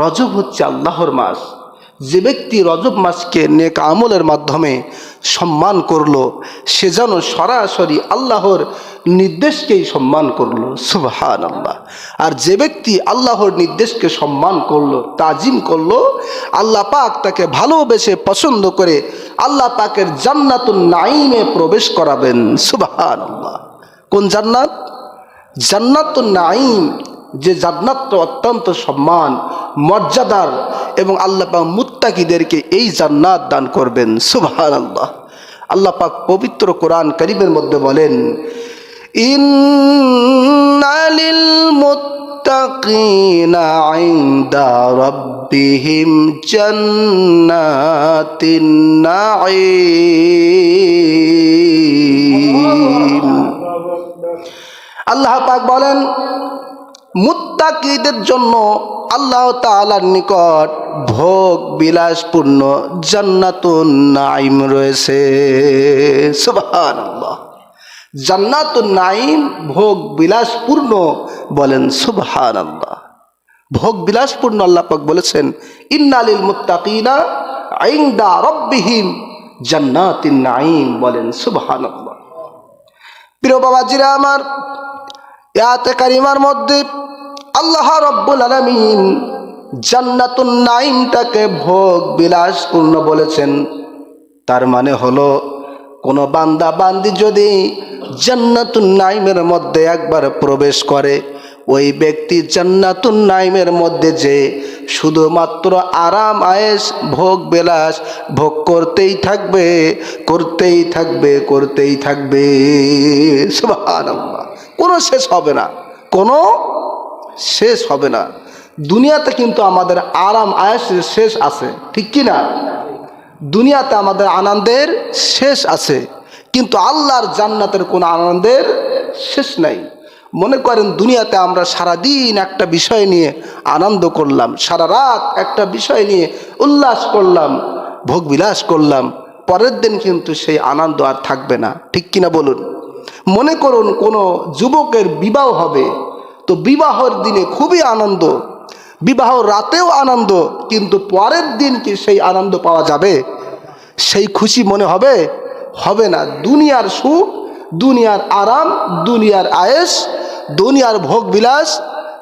রজব হচ্ছে আল্লাহর মাস। যে ব্যক্তি রজব মাসকে নেক আমলের মাধ্যমে সম্মান করল, সে যেন সরাসরি আল্লাহর নির্দেশকেই সম্মান করল। সুবহান আল্লাহ আর যে ব্যক্তি আল্লাহর নির্দেশকে সম্মান করল, তাজিম করল, আল্লাহ পাক তাকে ভালোবেসে পছন্দ করে আল্লাহ পাকের জান্নাতুন নাইমে প্রবেশ করাবেন। সুবহান আল্লাহ কোন জান্নাত? জান্নাতুন নাইম যে জান্নাতটা অত্যন্ত সম্মান মর্যাদার এবং আল্লাহ পাক মুত্তাকিদেরকে এই জান্নাত দান করবেন। সুবহান আল্লাহ আল্লাহ পাক পবিত্র কোরআন করিমের মধ্যে বলেন ইন্নালিল মুত্তাকিনা রাব্বিহিম জান্নাতিন নাঈম। আল্লাহ পাক বলেন মুত্তাকিদের জন্য আল্লাহ তাআলার নিকট ভোগ বিলাসপূর্ণ জান্নাতুন নাইম রয়েছে। সুবহানাল্লাহ। জান্নাতুন নাইম ভোগ বিলাসপূর্ণ বলেন সুবহানাল্লাহ। ভোগ বিলাসপূর্ণ আল্লাহ পাক বলেছেন, ইন্নালিল মুত্তাকিনা ইনদা রাব্বিহিম জান্নাতিন নাইম বলেন সুবহানাল্লাহ। প্রিয় বাবাজিরা আমার ইয়াতে কারিমার মধ্যে আল্লাহ রব্বুল আলমিন জান্নাতুন নাইমটাকে ভোগ বিলাসপূর্ণ বলেছেন। তার মানে হলো, কোনো বান্দা বান্দি যদি জান্নাতুন নাইমের মধ্যে একবার প্রবেশ করে, ওই ব্যক্তি জান্নাতুন নাইমের মধ্যে যে শুধুমাত্র আরাম আয়েস ভোগ, বিলাস ভোগ করতেই থাকবে করতেই থাকবে করতেই থাকবে। সুবহানাল্লাহ। কোনো শেষ হবে না, কোনো শেষ হবে না। দুনিয়াতে কিন্তু আমাদের আরাম আয়েসের শেষ আছে, ঠিক কি না? দুনিয়াতে আমাদের আনন্দের শেষ আছে, কিন্তু আল্লাহর জান্নাতের কোনো আনন্দের শেষ নাই। মনে করেন দুনিয়াতে আমরা সারাদিন একটা বিষয় নিয়ে আনন্দ করলাম, সারা রাত একটা বিষয় নিয়ে উল্লাস করলাম ভোগবিলাস করলাম, পরের দিন কিন্তু সেই আনন্দ আর থাকবে না, ঠিক কিনা বলুন? মনে করুন কোনো যুবকের বিবাহ হবে, তো বিবাহর দিনে খুবই আনন্দ। বিবাহ রাতেও আনন্দ, কিন্তু পরের দিন কি সেই আনন্দ পাওয়া যাবে? সেই খুশি মনে হবে? হবে না। দুনিয়ার সুখ, দুনিয়ার আরাম, দুনিয়ার আয়েস দুনিয়ার ভোগ বিলাস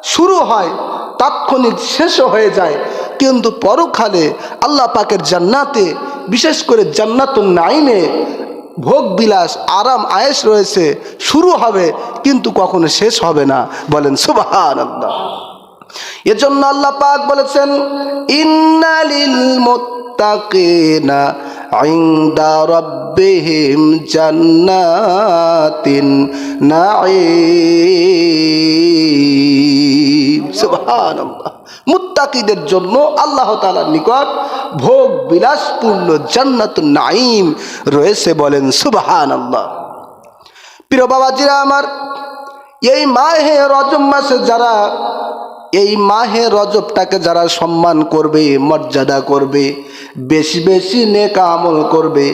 শুরু হয়, তাৎক্ষণিক শেষও হয়ে যায়। কিন্তু পরকালে আল্লাহ পাকের জান্নাতে, বিশেষ করে জান্নাতুন নাইমে ভোগ বিলাস আরাম আয়েস রয়েছে, শুরু হবে, কিন্তু কখনো শেষ হবে না। বলেন সুবাহান আল্লাহ এজন্য আল্লাহ পাক বলেছেন, ইন্নালিল মুত্তাকিনা ইনদা রাব্বিহিম জান্নাতিন নাঈম। সুবহানাল্লাহ। মুত্তাকিদের জন্য আল্লাহ তালার নিকট ভোগ বিলাসপূর্ণ জান্নাত নাইম রয়েছে বলেন সুবাহান আল্লাহ প্রিয় বাবাজিরা আমার, এই মাহে রজম মাসে যারা এই মাহে রজবটাকে যারা সম্মান করবে, মর্যাদা করবে, বেশি বেশি নেক আমল করবে,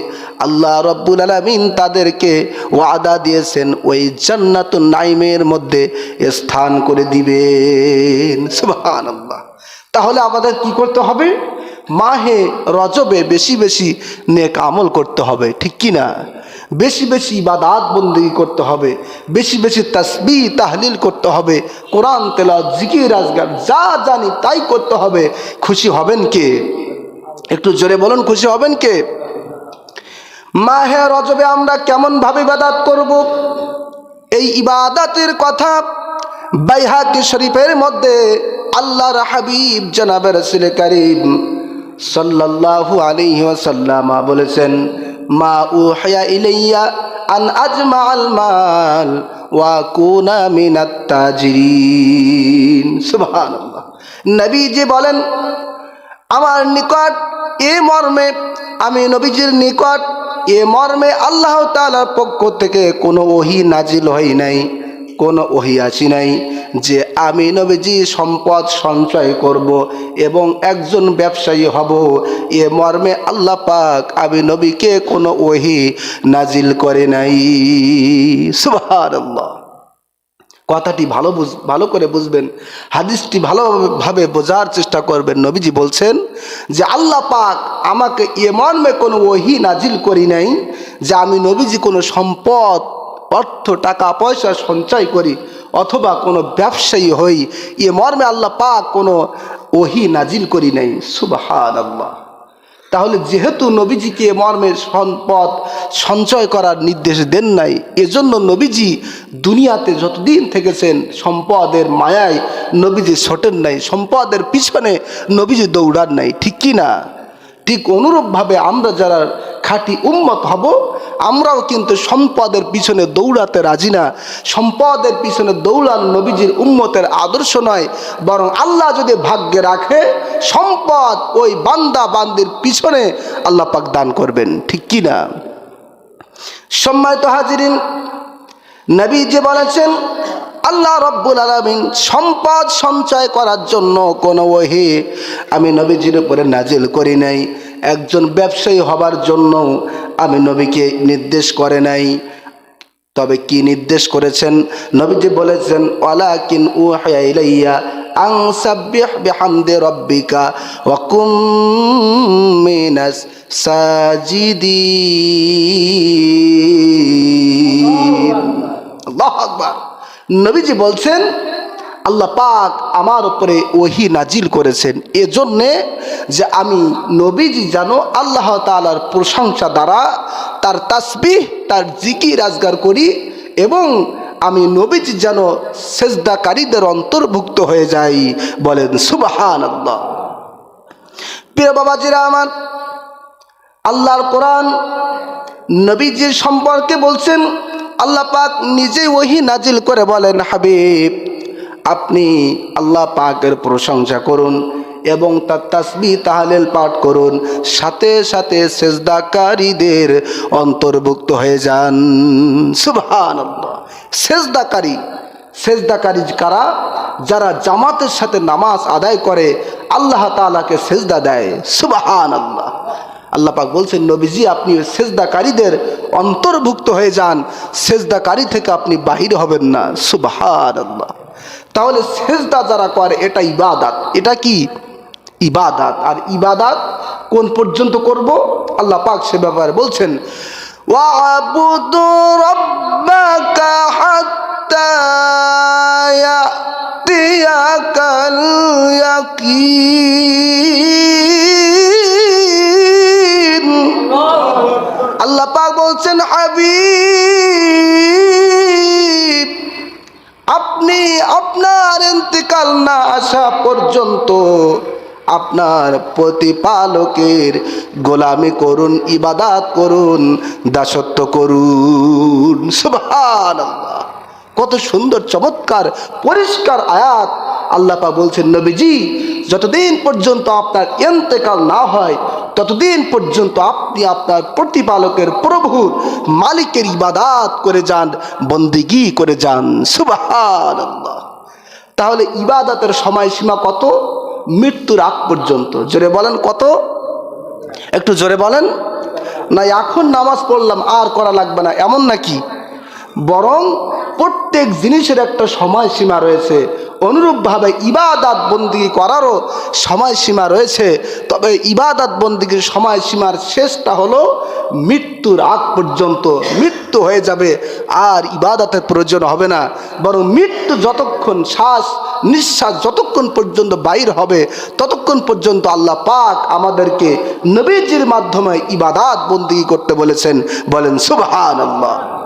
আল্লাহ রব্বুল আলমিন তাদেরকে ওয়াদা দিয়েছেন, ওই জান্নাত নাইমের মধ্যে স্থান করে দিবেন। আল্লাহ তাহলে আমাদের কি করতে হবে? মাহে রজবে বেশি বেশি নেক আমল করতে হবে, ঠিক কি না বেশি বেশি ইবাদাত বন্দি করতে হবে, বেশি বেশি তসবি, তাহলিল করতে হবে, কোরআন তেলা জিকির, আজগার, যা জানি তাই করতে হবে। খুশি হবেন কে? একটু জোরে বলুন, খুশি হবেন কে? মা মাহে রজবে আমরা কেমন ভাবে ইবাদাত করব? এই ইবাদাতের কথা বাইহাকি শরীফের মধ্যে আল্লাহর হাবিব জনাবের রসুল করিম সাল্লাল্লাহু আলাইহি ওয়াসাল্লাম বলেছেন মা উহিয়া ইলাইয়া আন আজমা আল মাল ওয়া কুনা মিনাত তাজিরিন। সুবহানাল্লাহ। নবীজি বলেন, আমার নিকট এ মর্মে, আমি নবীজির নিকট এ মর্মে আল্লাহ তাআলার পক্ষ থেকে কোনো ওহি নাজিল হয় নাই, কোনো ওহি আসি নাই যে আমি নবীজি সম্পদ সঞ্চয় করব এবং একজন ব্যবসায়ী হব। এ মর্মে আল্লাহ পাক আমি নবীকে কোনো ওহি নাজিল করে নাই। সুবহানাল্লাহ। কথাটি ভালো বুঝ, ভালো করে বুঝবেন। হাদিসটি ভালোভাবে বোঝার চেষ্টা করবেন। নবীজি বলছেন যে, আল্লাহ পাক আমাকে এ মর্মে কোনো ওহি নাজিল করি নাই যে, আমি নবীজি কোনো সম্পদ, অর্থ, টাকা, পয়সা সঞ্চয় করি। অথবা কোনো ব্যবসায়ী হই, এ মর্মে আল্লাহ পাক কোনো ওহি নাজিল করি নাই। সুবাহান আল্লাহ তাহলে যেহেতু নবীজিকে মর্মের সম্পদ সঞ্চয় করার নির্দেশ দেন নাই, এজন্য নবীজি দুনিয়াতে যতদিন থেকেছেন সম্পদের মায়ায় নবীজি ছোটেন নাই, সম্পদের পিছনে নবীজি দৌড়ান নাই, ঠিক কি না? ঠিক অনুরূপভাবে আমরা যারা খাঁটি উম্মত হব, আমরাও কিন্তু সম্পদের পিছনে দৌড়াতে রাজি না। সম্পদের পিছনে দৌড়ান নবীজির উম্মতের আদর্শ নয়, বরং আল্লাহ যদি ভাগ্যে রাখে, সম্পদ ওই বান্দা বান্দির পিছনে আল্লাহ পাক দান করবেন। ঠিক কি না? সম্মানিত হাজিরিন নবী যে বলেছেন, আল্লাহ রব্বুল আলমিন সম্পদ সঞ্চয় করার জন্য কোনো ওহে আমি নবীজির উপরে নাজিল করি নাই। একজন ব্যবসায়ী হবার জন্য আমি নবীকে নির্দেশ করে নাই। তবে কি নির্দেশ করেছেন? নবীজি বলেছেন ওয়ালা কিন ইলাইয়া আং রাব্বিকা ওয়া মিনাস সাজিদিন। নবীজি বলছেন, আল্লাহ পাক আমার উপরে ওহি নাজিল করেছেন। এজন্যে যে আমি নবীজি জানো আল্লাহ তালার প্রশংসা দ্বারা তার তাসবিহ, তার জিকি রাজগার করি এবং আমি নবীজি যেন সেজদাকারীদের অন্তর্ভুক্ত হয়ে যাই বলেন সুবাহান আল্লাহ প্রিয় বাবাজিরা আমার, আল্লাহর কোরআন নবীজির সম্পর্কে বলছেন আল্লাহ পাক নিজে ওহি নাজিল করে বলেন, হাবিব, আপনি আল্লাহ পাকের প্রশংসা করুন এবং তার তাসবি তাহালেল পাঠ করুন। সাথে সাথে সেজদাকারীদের অন্তর্ভুক্ত হয়ে যান। সুবহান সেজদাকারী সেজদাকারী কারা? যারা জামাতের সাথে নামাজ আদায় করে, আল্লাহ তালাকে সেজদা দেয়। সুবাহান আল্লাহ আল্লাপাক বলছেন, নবীজি, আপনি ওই সেজদাকারীদের অন্তর্ভুক্ত হয়ে যান। সেজদাকারী থেকে আপনি বাহির হবেন না। সুবাহার আল্লাহ তাহলে সেজদা যারা করে, এটা ইবাদাত। এটা কি? ইবাদাত। আর ইবাদাত কোন পর্যন্ত করব? আল্লাহ পাক সে ব্যাপারে বলছেন ওয়া বলছেন, হাবিব, আপনি আপনার ইন্তেকাল না আসা পর্যন্ত আপনার প্রতিপালকের গোলামি করুন, ইবাদাত করুন, দাসত্ব করুন। সুবহানাল্লাহ। কত সুন্দর, চমৎকার, পরিষ্কার আয়াত আল্লাপা বলছেন, নবীজি, যতদিন পর্যন্ত আপনার এন্তেকাল না হয়, ততদিন পর্যন্ত আপনি আপনার প্রতিপালকের প্রভুর মালিকের ইবাদাত করে যান, বন্দিগি করে যান। সুবাহান তাহলে ইবাদাতের সময়সীমা কত? মৃত্যুর আগ পর্যন্ত। জোরে বলেন কত? একটু জোরে বলেন। না, এখন নামাজ পড়লাম, আর করা লাগবে না। এমন নাকি? বরং প্রত্যেক জিনিসের একটা সময়সীমা রয়েছে। অনুরূপভাবে ইবাদাত বন্দি করারও সময়সীমা রয়েছে। তবে ইবাদাত বন্দিগির সময়সীমার শেষটা হলো মৃত্যুর আগ পর্যন্ত। মৃত্যু হয়ে যাবে, আর ইবাদাতের প্রয়োজন হবে না। বরং মৃত্যু যতক্ষণ শ্বাস নিঃশ্বাস যতক্ষণ পর্যন্ত বাইর হবে, ততক্ষণ পর্যন্ত আল্লাহ পাক আমাদেরকে নবীজির মাধ্যমে ইবাদাত বন্দি করতে বলেছেন। বলেন সুবহান আল্লাহ